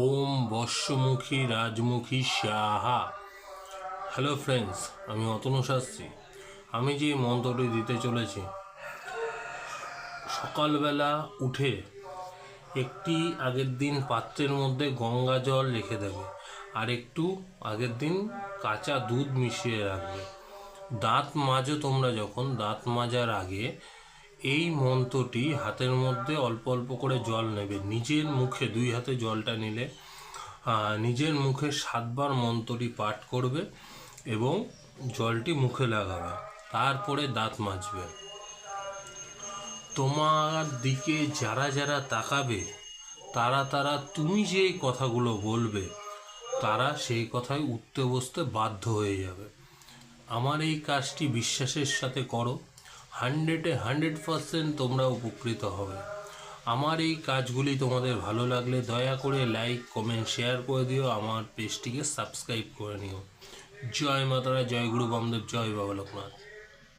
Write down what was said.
ওম বর্ষমুখী রাজমুখী Saha hello friends আমি অতনু শাস্ত্রী। আমি যে মন্ত্রটি দিতে চলেছি, সকালবেলা উঠে একটি আগের দিন পাত্রের মধ্যে গঙ্গা জল রেখে দেবে আর একটু আগের দিন কাঁচা দুধ মিশিয়ে রাখবে। দাঁত মাজো তোমরা যখন, দাঁত মাজার আগে এই মন্ত্রটি হাতের মধ্যে অল্প অল্প করে জল নেবে। নিজের মুখে, দুই হাতে জলটা নিলে নিজের মুখে সাতবার মন্ত্রটি পাঠ করবে এবং জলটি মুখে লাগাবে। তারপরে দাঁত মাজবে। তোমার দিকে যারা যারা তাকাবে, তারা তারা তুমি যেই কথাগুলো বলবে, তারা সেই কথায় উঠতে বসতে বাধ্য হয়ে যাবে। আমার এই কাজটি বিশ্বাসের সাথে করো। হান্ড্রেডে হান্ড্রেড পারসেন্ট তোমরা উপকৃত হবে। আমার এই কাজগুলি তোমাদের ভালো লাগলে দয়া করে লাইক, কমেন্ট, শেয়ার করে দিও। আমার পেজটিকে সাবস্ক্রাইব করে নিও। জয় মাতারা, জয় গুরু বামদেব, জয় বাবা লোকনাথ।